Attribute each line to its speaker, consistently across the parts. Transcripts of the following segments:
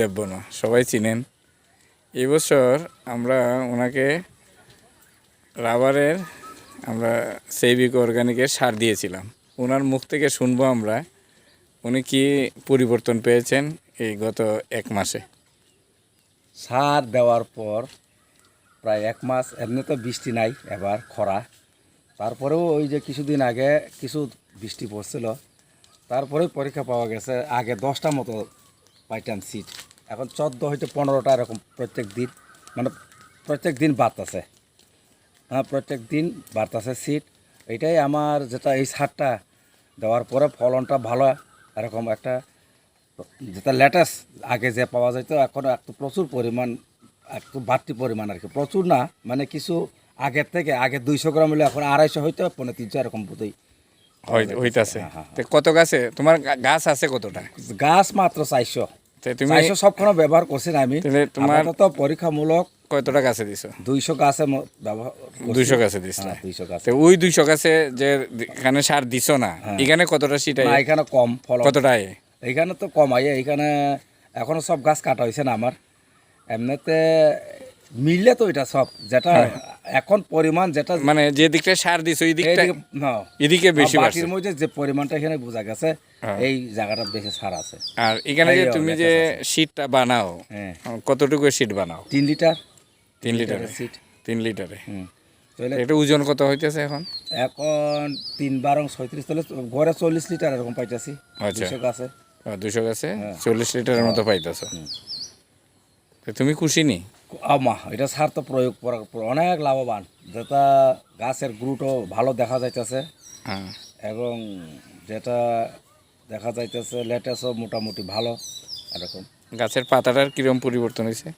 Speaker 1: দেববর্মা সবাই চিনেন। এবছর আমরা ওনাকে রাবারের আমরা সেইবিক অর্গানিকের সার দিয়েছিলাম। ওনার মুখ থেকে শুনব আমরা, উনি কি পরিবর্তন পেয়েছেন এই গত এক মাসে?
Speaker 2: সার দেওয়ার পর প্রায় এক মাস, এমনি তো বৃষ্টি নাই এবার, খরা। তারপরেও ওই যে কিছুদিন আগে কিছু বৃষ্টি পড়ছিল তারপরে পরীক্ষা পাওয়া গেছে, আগে দশটা মতো পাইতাম সিট এখন চোদ্দ হয়তো পনেরোটা এরকম প্রত্যেক দিন মানে প্রত্যেক দিন বাড়তেছে। হ্যাঁ প্রত্যেক দিন বাড়তেছে সিট এটাই আমার যেটা এই সারটা দেওয়ার পরে ফলনটা ভালো এরকম একটা যেটা লেটেস্ট আগে যে পাওয়া যেত এখন একটু প্রচুর পরিমাণ একটু বাড়তি পরিমাণ আর কি। প্রচুর না মানে কিছু আগের থেকে আগে দুইশো গ্রাম হলে এখন আড়াইশো হইতে পনেরো তিনশো এরকম বোধই
Speaker 1: হই- হইতাছে।
Speaker 2: হ্যাঁ, হ্যাঁ,
Speaker 1: তো কত গাছে? তোমার গাছ আছে কতটা?
Speaker 2: গাছ মাত্র চারশো।
Speaker 1: তুমি
Speaker 2: চারশো সবখানে ব্যবহার করছি না আমি?
Speaker 1: তোমার-
Speaker 2: তো পরীক্ষামূলক
Speaker 1: কতটা গাছে দিছো।
Speaker 2: দুইশো গাছে ব্যবহার
Speaker 1: দুইশো গাছে দিছ
Speaker 2: হ্যাঁ, দুইশো গাছ
Speaker 1: ওই দুইশো গাছে যে এখানে সার দিছো না এখানে কতটা সিটাই
Speaker 2: এখানে কম ফল
Speaker 1: কতটা আয়?
Speaker 2: এইখানে তো কম আইয়ে এইখানে এখনও সব গাছ কাটা হয়েছে না আমার এমনিতে মিললে তো এটা সব যেটা এখন পরিমাণ যেটা
Speaker 1: মানে যে দিকটা সার দিছো এই দিকটা
Speaker 2: না।
Speaker 1: এদিকে বেশি
Speaker 2: বাটির মধ্যে যে পরিমাণটা এখানে বোঝা গেছে
Speaker 1: হ্যাঁ।
Speaker 2: এই জায়গাটা বেশি সার আছে।
Speaker 1: আর এখানে যে তুমি যে শীটটা বানাও
Speaker 2: হ্যাঁ।
Speaker 1: কতটুকু শীট বানাও?
Speaker 2: তিন লিটার।
Speaker 1: তিন লিটারে?
Speaker 2: সিট
Speaker 1: তিন লিটারে?
Speaker 2: হুম। তাহলে
Speaker 1: এটা ওজন কত হইতেছে এখন?
Speaker 2: এখন তিন বারং ছয়ত্রিশ তাহলে ঘরে চল্লিশ লিটার এরকম পাইতেছি।
Speaker 1: আচ্ছা।
Speaker 2: দুশো গাছে।
Speaker 1: দুশো গাছে
Speaker 2: হ্যাঁ।
Speaker 1: চল্লিশ লিটারের মতো পাইতেছো। তুমি খুশি নি?
Speaker 2: আমা এটা সার তো প্রয়োগ করার পর অনেক লাভবান। যেটা গাছের গ্রুটও ভালো দেখা যাইতেছে।
Speaker 1: হ্যাঁ।
Speaker 2: এবং যেটা দেখা যাইতেছে লেটেস্টও মোটামুটি ভালো এরকম।
Speaker 1: গাছের পাতাটার কীরকম পরিবর্তন হয়েছে?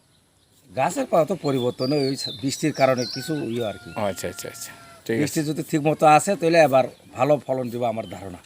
Speaker 2: গাছের পাতা তো পরিবর্তন ওই বৃষ্টির কারণে কিছু ইয়ে আর কি।
Speaker 1: আচ্ছা আচ্ছা আচ্ছা।
Speaker 2: বৃষ্টি যদি ঠিক মতো আসে তাহলে এবার ভালো ফলন দিব আমার ধারণা।